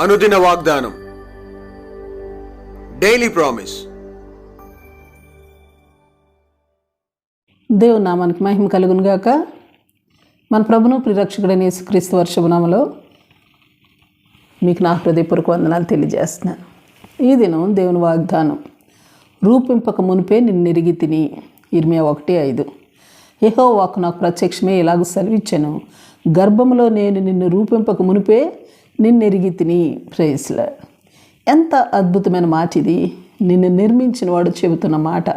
అనుదిన వాగ్దానం. Daily promise దేవుని నామానికి మహిమ కలుగునుగాక. మన ప్రభును ప్రిరక్షకుడైన యేసుక్రీస్తు వర్షభనామలో మీకు నా హృదయపూర్వక వందనాలు తెలియజేస్తున్నాను ఈ దినం దేవుని వాగ్దానం. రూపింపక మునిపే నిన్ను ఎరిగి తిని. ఇరిమియా ఒకటి ఐదు. ఏహో వాకు నాకు ప్రత్యక్షమే ఇలాగ సెలవిచ్చాను. గర్భంలో నేను నిన్ను రూపింపక మునిపే నిన్నెరిగి తిని ప్రేస్లా ఎంత అద్భుతమైన మాట ఇది. నిన్ను నిర్మించిన వాడు చెబుతున్న మాట.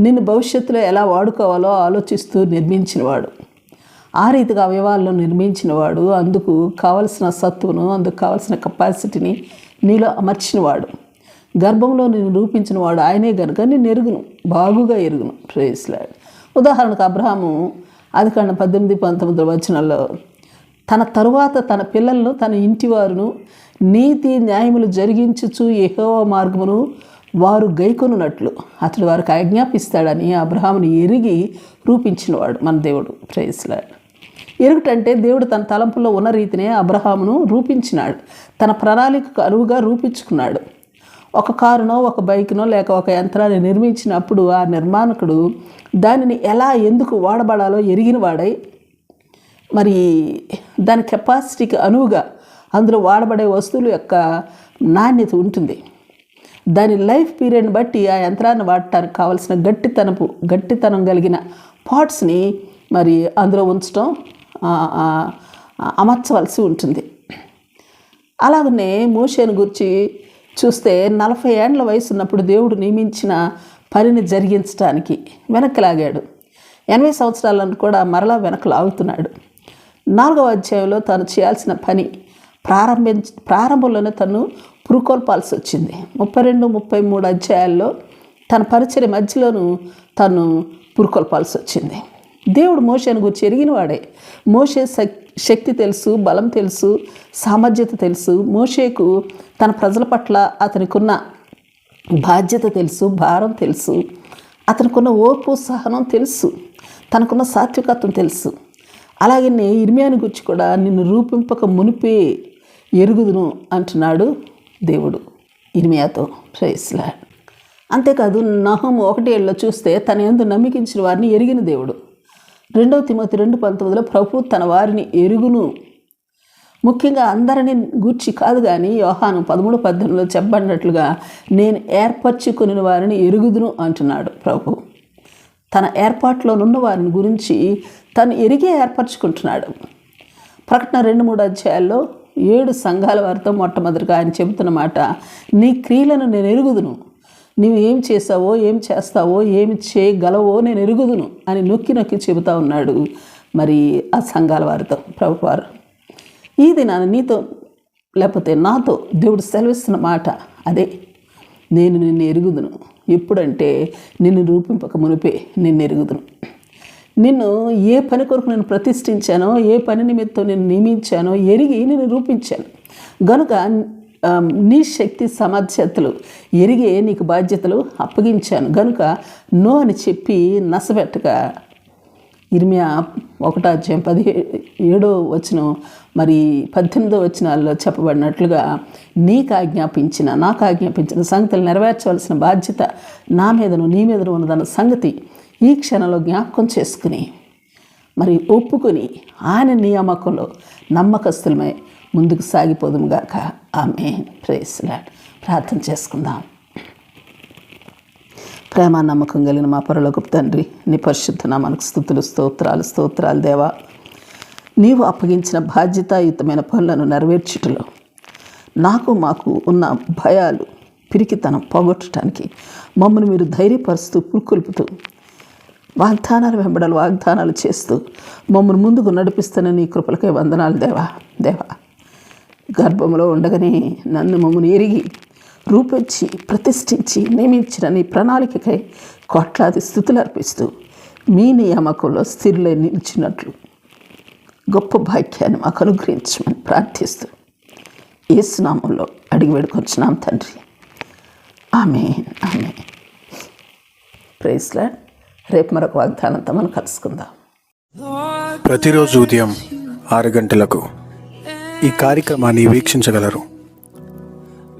నిన్ను భవిష్యత్తులో ఎలా వాడుకోవాలో ఆలోచిస్తూ నిర్మించినవాడు. ఆ రీతిగా అవయవాల్లో నిర్మించినవాడు. అందుకు కావలసిన సత్తును అందుకు కావలసిన కెపాసిటీని నీలో అమర్చినవాడు. గర్భంలో నేను రూపించిన వాడు ఆయనే కనుక నేను ఎరుగును బాగుగా ఎరుగును. ప్రేస్లాడ్ ఉదాహరణకు అబ్రహాము అది కాండ పద్దెనిమిది పంతొమ్మిది వచనాల్లో తన తరువాత తన పిల్లలను తన ఇంటివారును నీతి న్యాయములు జరిగించుచు యెహోవా మార్గమును వారు గైకొనున్నట్లు. అతడు వారికి ఆజ్ఞాపిస్తాడని అబ్రహాముని ఎరిగి రూపించినవాడు మన దేవుడు. ప్రేస్లాడ్ ఎరుగుటంటే దేవుడు తన తలంపులో ఉన్న రీతినే అబ్రహామును రూపించినాడు. తన ప్రణాళికకు అనువుగా రూపించుకున్నాడు. ఒక కారునో ఒక బైక్నో లేక ఒక యంత్రాన్ని నిర్మించినప్పుడు ఆ నిర్మాణకుడు దానిని ఎలా ఎందుకు వాడబడాలో ఎరిగిన వాడై మరి దాని కెపాసిటీకి అనువుగా అందులో వాడబడే వస్తువుల యొక్క నాణ్యత ఉంటుంది. దాని లైఫ్ పీరియడ్ని బట్టి ఆ యంత్రాన్ని వాడటానికి కావలసిన గట్టితనపు గట్టితనం కలిగిన పార్ట్స్ని మరి అందులో ఉంచడం అమర్చవలసి ఉంటుంది. అలాగనే మోషేను గురించి చూస్తే నలభై ఏండ్ల వయసు ఉన్నప్పుడు దేవుడు నియమించిన పనిని జరిగించడానికి వెనక్కి లాగాడు. ఎనభై సంవత్సరాలను కూడా మరలా వెనక్కి లాగుతున్నాడు. నాలుగవ అధ్యాయంలో తను చేయాల్సిన పని ప్రారంభించ ప్రారంభంలోనే తను పురుకొల్పాల్సి వచ్చింది. ముప్పై రెండు ముప్పై మూడు అధ్యాయాల్లో తన పరిచయ మధ్యలోనూ తను పురుకొల్పాల్సి వచ్చింది. దేవుడు మోషేను గురించి ఎరిగిన వాడే. మోషే శక్తి తెలుసు బలం తెలుసు సామర్థ్యత తెలుసు. మోషేకు తన ప్రజల పట్ల అతనికున్న బాధ్యత తెలుసు భారం తెలుసు. అతనికున్న ఓర్పు సహనం తెలుసు. తనకున్న సాత్వికత్వం తెలుసు. అలాగే ఇర్మియాని గురించి కూడా నిన్ను రూపింపక మునిపే ఎరుగుదును అంటున్నాడు దేవుడు. ఇర్మియాతో ప్రైస్లా అంతేకాదు నహం ఒకటి ఏళ్ళలో చూస్తే తన ఎందు నమ్మికించిన వారిని ఎరిగిన దేవుడు. రెండవ తిమోతి రెండు పంతొమ్మిదిలో ప్రభు తన వారిని ఎరుగును. ముఖ్యంగా అందరిని గూర్చి కాదు కానీ యోహాను పదమూడు పద్దెనిమిదిలో చెప్పబడినట్లుగా నేను ఏర్పరచుకుని వారిని ఎరుగుదును అంటున్నాడు ప్రభు తన ఏర్పాటులోనున్న వారిని గురించి తను ఎరిగే ఏర్పరచుకుంటున్నాడు. ప్రకటన రెండు మూడు అధ్యాయాల్లో ఏడు సంఘాల వారితో మొట్టమొదటిగా ఆయన చెబుతున్న మాట నీ క్రియలను నేను ఎరుగుదును. నువ్వు ఏం చేసావో ఏం చేస్తావో ఏమి చేయగలవో నేను ఎరుగుదును అని నొక్కి నొక్కి చెబుతా ఉన్నాడు మరి ఆ సంఘాల వారితో. ప్రభువారు ఈ దినాన నీతో లేకపోతే నాతో దేవుడు సెలవిస్తున్న మాట అదే. నేను నిన్ను ఎరుగుదును. ఎప్పుడంటే నిన్ను రూపింపక మునిపే నిన్ను ఎరుగుదును. నిన్ను ఏ పని కొరకు నేను ప్రతిష్ఠించానో ఏ పని నిమిత్తం నేను నియమించానో ఎరిగి నేను రూపించాను. గనుక నీ శక్తి సమర్థ్యతలు ఎరిగే నీకు బాధ్యతలు అప్పగించాను. గనుక నో అని చెప్పి నసబెట్టగా ఇర్మియా ఒకటో అధ్యాయం పదిహే ఏడో వచ్చిన మరి పద్దెనిమిదో వచనాల్లో చెప్పబడినట్లుగా నీకు ఆజ్ఞాపించిన నాకు ఆజ్ఞాపించిన సంగతులు నెరవేర్చవలసిన బాధ్యత నా మీదను నీ మీదను ఉన్నదన్న సంగతి ఈ క్షణంలో జ్ఞాపకం చేసుకుని మరి ఒప్పుకొని ఆయన నియామకంలో నమ్మకస్తులమై ముందుకు సాగిపోదుముగాక ఆమె ప్రేస్లాడ్ ప్రార్థన చేసుకుందాం. ప్రేమ నమ్మకం కలిగిన మా పరలోకపు తండ్రి నీ పరిశుద్ధ నామానికి స్థుతులు స్తోత్రాలు స్తోత్రాలు దేవా. నీవు అప్పగించిన బాధ్యతాయుతమైన పనులను నెరవేర్చుటలో నాకు మాకు ఉన్న భయాలు పిరికితనం పోగొట్టడానికి మమ్మల్ని మీరు ధైర్యపరుస్తూ పురుకొల్పుతూ వాగ్దానాలు వెంబడలు వాగ్దానాలు చేస్తూ మమ్మల్ని ముందుకు నడిపిస్తున్న నీ కృపలకై వందనాలు దేవా దేవా. గర్భంలో ఉండగానే నన్ను మమ్మల్ని ఎరిగి రూపించి ప్రతిష్ఠించి నియమించిన నీ ప్రణాళికకై కోట్లాది స్థుతులు అర్పిస్తూ మీ నియామకంలో స్థిరులై నిలిచినట్లు గొప్ప భాగ్యాన్ని మాకు అనుగ్రహించమని ప్రార్థిస్తూ ఏసునామంలో అడిగి వేడుకొచ్చున్నాం తండ్రి. ఆమె ఆమె ప్రైస్లా రేపు మరొక వాగ్దానంతో మనం కలుసుకుందాం. ప్రతిరోజు ఉదయం ఆరు గంటలకు ఈ కార్యక్రమాన్ని వీక్షించగలరు.